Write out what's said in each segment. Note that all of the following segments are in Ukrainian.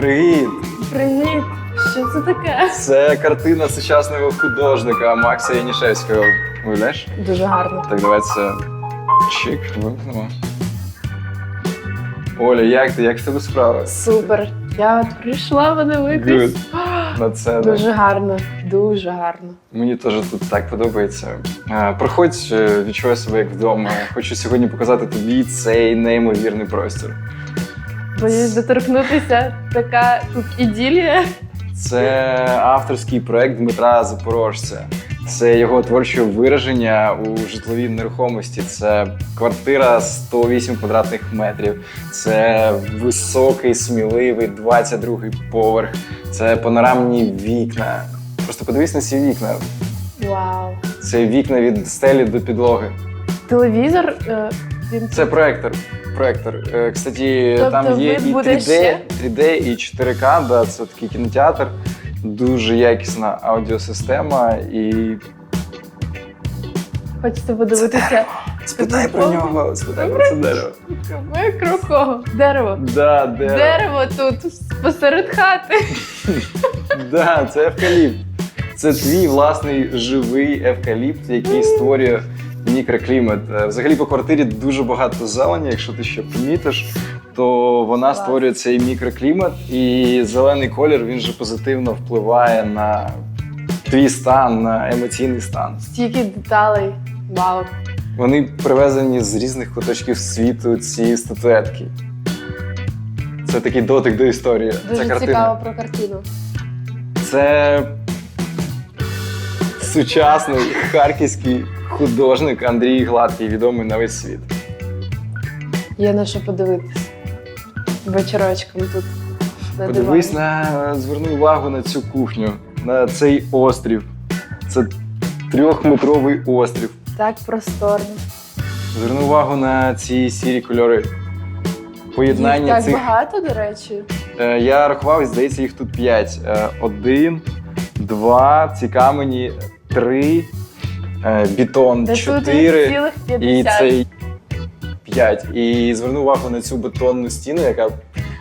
Привіт! Привіт! Що це таке? Це картина сучасного художника Макса Янішевського. Уявляєш? Дуже гарно. Так, давай це чик, вимкнемо. Оля, як ти? Як в тебе справа? Супер. Я от прийшла подивитись. На це да. Дуже гарно, дуже гарно. Мені теж тут так подобається. Проходь, е, відчувай себе як вдома. Хочу сьогодні показати тобі цей неймовірний простір. Боюсь доторкнутися. Така тут іділія. Це авторський проект Дмитра Запорожця. Це його творче вираження у житловій нерухомості. Це квартира 108 квадратних метрів. Це високий, сміливий 22-й поверх. Це панорамні вікна. Просто подивись на ці вікна. Вау. Це вікна від стелі до підлоги. Телевізор. е, Він Це проектор. Проектор. Е, Кстати, Тобто там є вид і буде 3D, ще? 3D, і 4К, да, це такий кінотеатр. Дуже якісна аудіосистема і хочеться подивитися. спитай про нього, спитай про це дерево. Ми крокого. Дерево. Да, дерево. Дерево тут посеред хати. Да, це евкаліпт. Це твій власний живий евкаліпт, який створює мікроклімат. Е, Взагалі по квартирі дуже багато зелені, якщо ти ще помітиш, то вона створює цей мікроклімат, і зелений колір він же позитивно впливає на твій стан, на емоційний стан. Стільки деталей. Вау. Вони привезені з різних куточків світу, ці статуетки. Це такий дотик до історії. Дуже Ця картина. цікаво про картину. Це сучасний харківський художник Андрій Гладкий, відомий на весь світ. Є на що подивитись. Вечорочком тут. На Подивись дивані. на зверни увагу на цю кухню, на цей острів. Це трьохметровий острів. Так просторно. Зверни увагу на ці сірі кольори. Їх Поєднання так цих. багато, до речі. Е, Я рахував, і здається, їх тут п'ять. Е, Один, два, ці камені, три, бетон, Та тут чотири. І 50. цей 5. І зверну увагу на цю бетонну стіну, яка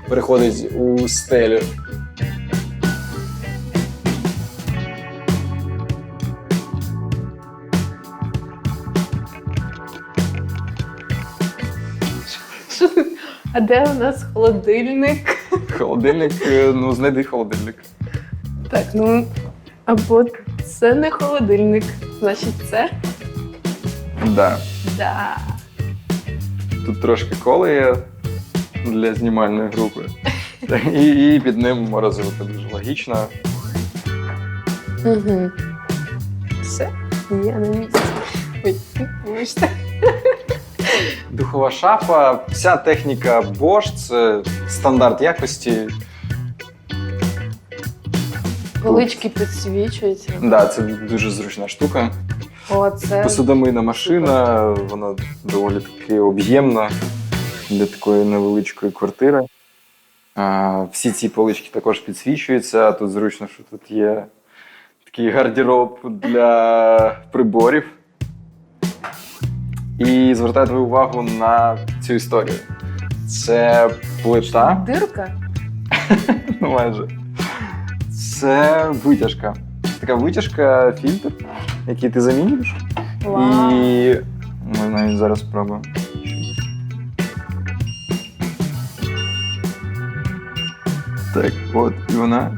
переходить у стелю. А де у нас холодильник? Холодильник, е, ну знайди холодильник. Так, ну або це не холодильник, значить це. Да. Да. Тут трошки кола є для знімальної групи. І, і під ним морозилка дуже логічно. Угу. Все, я на місці. Ой, вибачте. Духова шафа, вся техніка Bosch, це стандарт якості. Полички підсвічуються. Да, це дуже зручна штука. О, це Посудомийна машина, вона доволі таки об'ємна для такої невеличкої квартири. А, всі ці полички також підсвічуються. Тут зручно, що тут є такий гардероб для приборів. І звертаю твою увагу на цю історію. Це плита, дирка. ну майже. Це витяжка. Така витяжка, фільтр, який ти замінюєш. Вау. І ми навіть зараз спробуємо. Так, от, і вона.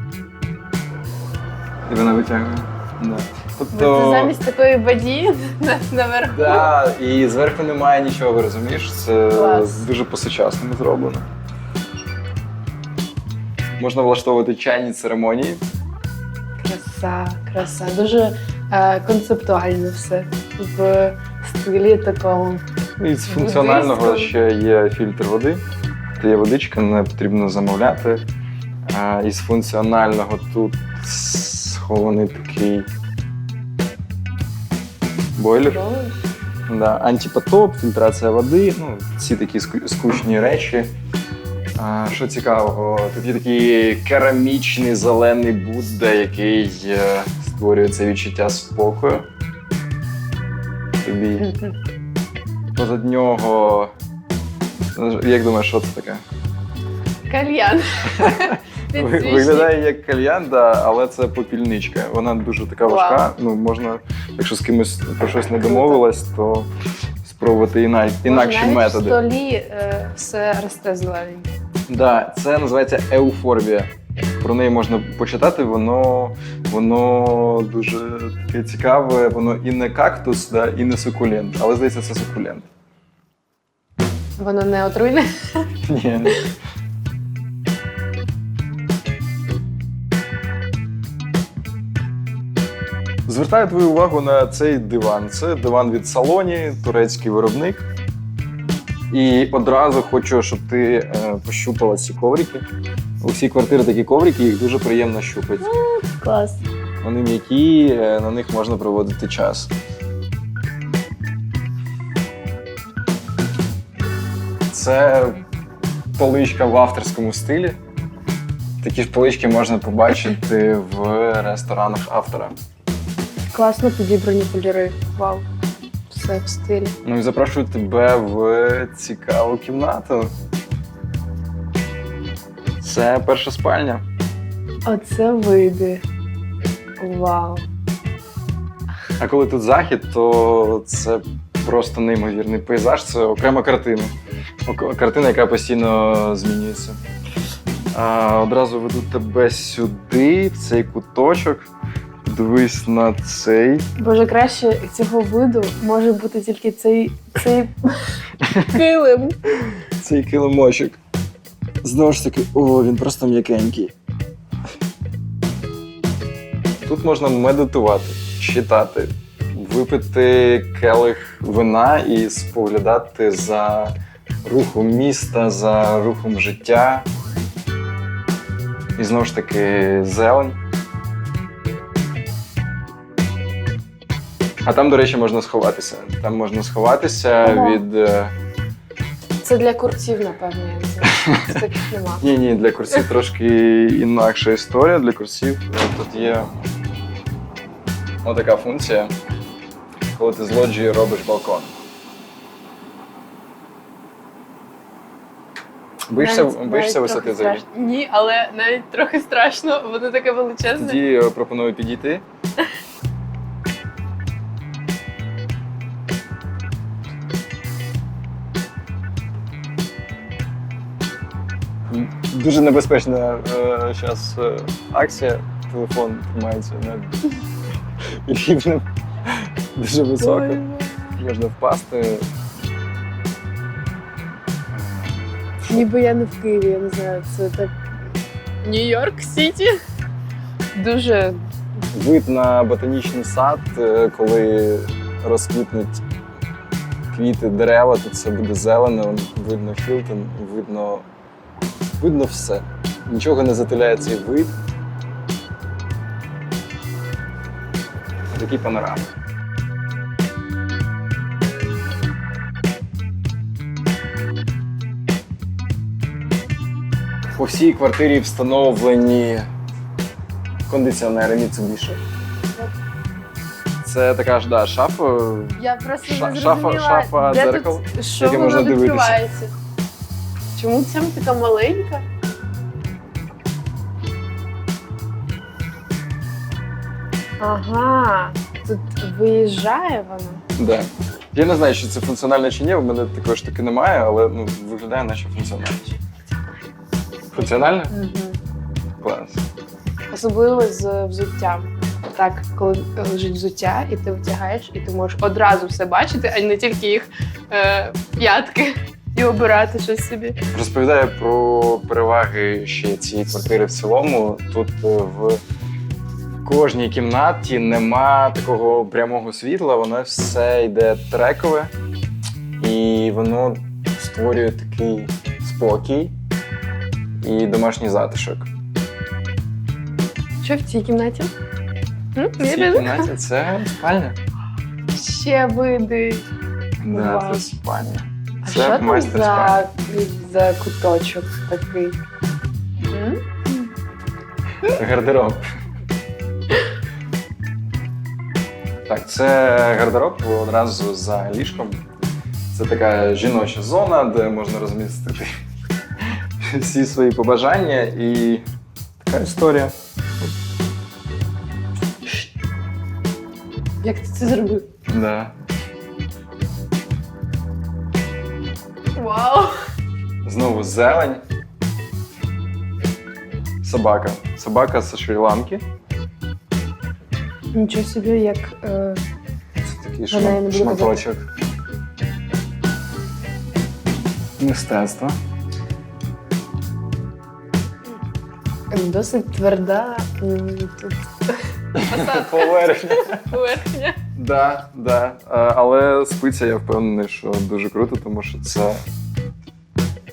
І вона витягує. Да. Це Тобто. замість такої баді на- наверху. Да, і зверху немає нічого, розумієш? Це Клас. дуже по-сучасному зроблено. Можна влаштовувати чайні церемонії. Краса, краса. Дуже е, концептуально все. В стилі такому. І з функціонального ще є фільтр води. Це є водичка, не потрібно замовляти. А, із функціонального тут схований такий бойлер. Да, антипотоп, фільтрація води, ну, ці такі скучні речі. А, що цікавого, тут є такий керамічний зелений Будда, який е, створює це відчуття спокою. Тобі позад нього Як думаєш, що це таке? Кальян. Виглядає як кальян, да, але це попільничка. Вона дуже така Вау. важка. Ну, можна, якщо з кимось про щось не домовилась, то спробувати іна... інакші Навіть методи. в столі е, все росте зелененьке. Да, це називається еуфорбія. Про неї можна почитати, воно, воно дуже таке цікаве, воно і не кактус, да, і не сукулент. Але здається, це сукулент. Воно не отруйне. Ні. Звертаю твою увагу на цей диван. Це диван від салоні, турецький виробник. І одразу хочу, щоб ти е, пощупала ці коврики. У всій квартирі такі коврики, їх дуже приємно щупати. Клас. Вони м'які, е, на них можна проводити час. Це поличка в авторському стилі. Такі ж полички можна побачити в ресторанах автора. Класно підібрані кольори. Вау. Все в стилі. Ну і запрошую тебе в цікаву кімнату. Це перша спальня. Оце види. Вау. А коли тут захід, то це просто неймовірний пейзаж, це окрема картина. Картина, яка постійно змінюється. А, одразу веду тебе сюди, в цей куточок. Дивись на цей. Боже, краще цього виду може бути тільки цей, цей килим. Цей килимочок. Знову ж таки, о, він просто м'якенький. Тут можна медитувати, читати, випити келих вина і споглядати за рухом міста, за рухом життя. І знову ж таки зелень. А там, до речі, можна сховатися. Там можна сховатися Ага. від. е, Це для курців, напевно, я не знаю. Це таких нема. Ні, ні, для курсів трошки інакша історія. Для курсів е, тут є отака функція, коли ти з лоджії робиш балкон. Боїшся, Навіть- боїшся навіть висоти трохи взагалі? страшно. Ні, але навіть трохи страшно, воно таке величезне. Тоді е, пропоную підійти. Дуже небезпечна зараз акція. Телефон тримається над рівнем. Дуже високо. Можна впасти. Ніби я не в Києві, я не знаю, це так. Нью-Йорк Сіті. Дуже Вид на ботанічний сад, е, коли розквітнуть квіти, дерева, тут все буде зелено, видно Хілтон, видно, видно все. Нічого не затиляє цей вид. Такі панорами. По всій квартирі встановлені кондиціонери Mitsubishi. Це така ж да, шафа. Я просто не шафа- зрозуміла, шафа, де дзеркало, тут, що яке воно можна дивитися. відкривається. Чому ця така маленька? Ага, тут виїжджає вона. Да. Я не знаю, чи це функціонально чи ні, у мене такої штуки немає, але ну, виглядає наче функціонально. Функціонально? Угу. Клас. Особливо з взуттям. Так, коли лежить взуття, і ти втягаєш, і ти можеш одразу все бачити, а не тільки їх е, п'ятки і обирати щось собі. Розповідаю про переваги ще цієї квартири в цілому. Тут е, в кожній кімнаті нема такого прямого світла, воно все йде трекове, і воно створює такий спокій і домашній затишок. Що в цій кімнаті? М? В цій кімнаті це спальня. Ще види. Да, це спальня. Це що там за, за куточок такий? М? Гардероб. Так, це гардероб одразу за ліжком. Це така жіноча зона, де можна розмістити всі свої побажання і така історія. Як ти це зробив? Да. Вау! Знову зелень. Собака. Собака з Шрі-Ланки. Нічого собі, як. Е... Це такий Вона я не шма- буду шматочок. Мистецтво. Досить тверда м, тут Поверхня. поверхня. Да, да. А, Але спиться, я впевнений, що дуже круто, тому що це,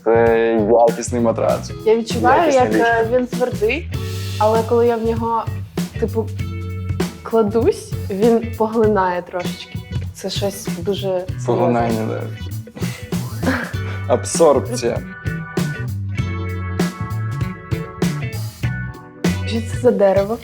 це якісний матрац. Я відчуваю, як е, він твердий, але коли я в нього, типу, кладусь, він поглинає трошечки. Це щось дуже. Поглинання, да. Абсорбція. Що це за дерево?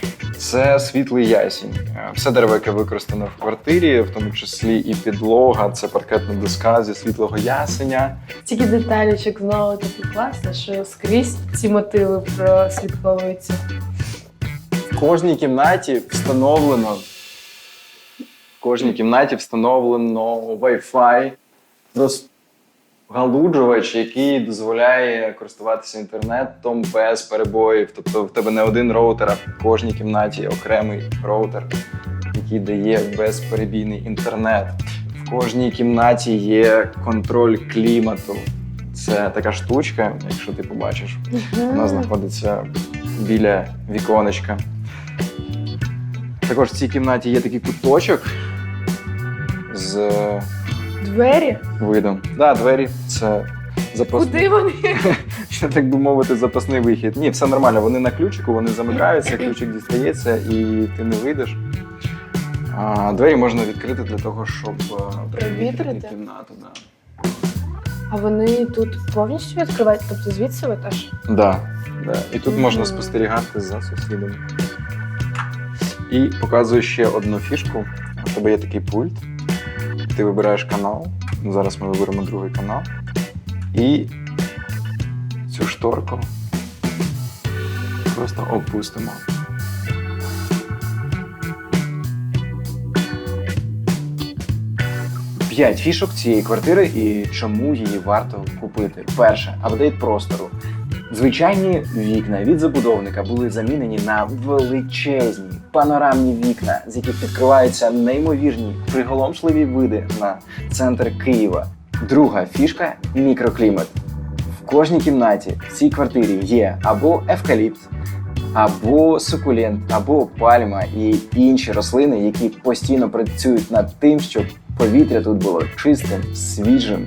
Це світлий ясінь. Е, Все дерево, яке використано в квартирі, в тому числі і підлога, це паркетна доска зі світлого ясеня. Тільки деталічок знову такі класне, що скрізь ці мотиви прослідковуються. В кожній кімнаті встановлено. В кожній кімнаті встановлено Wi-Fi, розгалуджувач, який дозволяє користуватися інтернетом без перебоїв. Тобто в тебе не один роутер, а в кожній кімнаті окремий роутер, який дає безперебійний інтернет. В кожній кімнаті є контроль клімату. Це така штучка, якщо ти побачиш. Вона знаходиться біля віконечка. Також в цій кімнаті є такий куточок з Двері? видом. Да, двері це запасний, Куди вони? ще, так би мовити, запасний вихід. Ні, все нормально. Вони на ключику, вони замикаються, ключик дістається і ти не вийдеш. А, двері можна відкрити для того, щоб е, Провітрити? кімнату. Да. А вони тут повністю відкривають, тобто звідси ви теж? Да, да. І тут можна спостерігати за сусідами. І показую ще одну фішку. У тебе є такий пульт. Ти вибираєш канал. Ну, Зараз ми виберемо другий канал. І цю шторку просто опустимо. П'ять фішок цієї квартири і чому її варто купити. Перше апдейт простору. Звичайні вікна від забудовника були замінені на величезні панорамні вікна, з яких відкриваються неймовірні приголомшливі види на центр Києва. Друга фішка мікроклімат. В кожній кімнаті в цій квартирі є або евкаліпт, або сукулент, або пальма і інші рослини, які постійно працюють над тим, щоб повітря тут було чистим, свіжим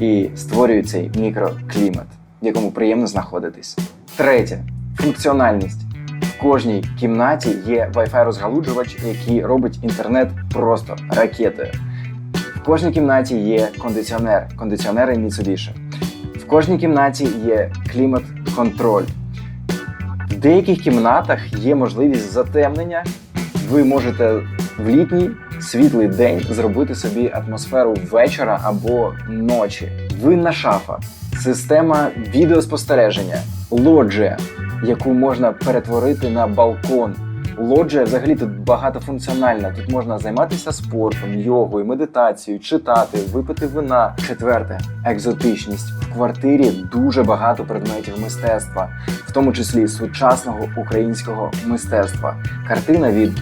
і створюють цей мікроклімат, в якому приємно знаходитись. Третє функціональність. В кожній кімнаті є Wi-Fi розгалуджувач, який робить інтернет просто ракетою. В кожній кімнаті є кондиціонер, кондиціонери Mitsubishi. В кожній кімнаті є клімат-контроль. В деяких кімнатах є можливість затемнення. Ви можете в літній світлий день зробити собі атмосферу вечора або ночі. Винна шафа, система відеоспостереження, лоджія, яку можна перетворити на балкон. Лоджія взагалі тут багатофункціональна. Тут можна займатися спортом, йогою, медитацією, читати, випити вина. Четверте екзотичність. В квартирі дуже багато предметів мистецтва, в тому числі сучасного українського мистецтва. Картина від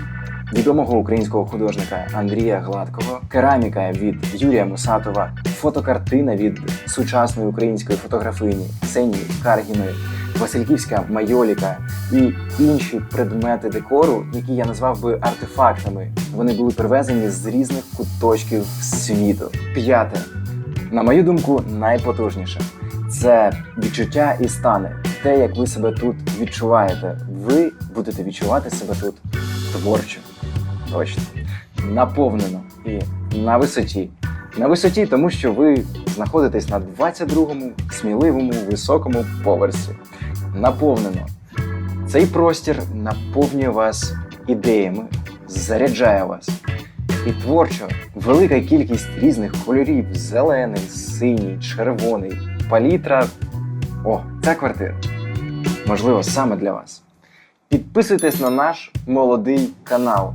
відомого українського художника Андрія Гладкого, кераміка від Юрія Мусатова, фотокартина від сучасної української фотографині Ксенії Каргіної, Васильківська майоліка і інші предмети декору, які я назвав би артефактами. Вони були привезені з різних куточків світу. П'яте, на мою думку, найпотужніше це відчуття і стани. Те, як ви себе тут відчуваєте. Ви будете відчувати себе тут творчо. Точно. Наповнено і на висоті. На висоті, тому що ви знаходитесь на 22-му сміливому високому поверсі. Наповнено. Цей простір наповнює вас ідеями, заряджає вас. і творчо. Велика кількість різних кольорів: зелений, синій, червоний, палітра. О, ця квартира. Можливо, саме для вас. Підписуйтесь на наш молодий канал.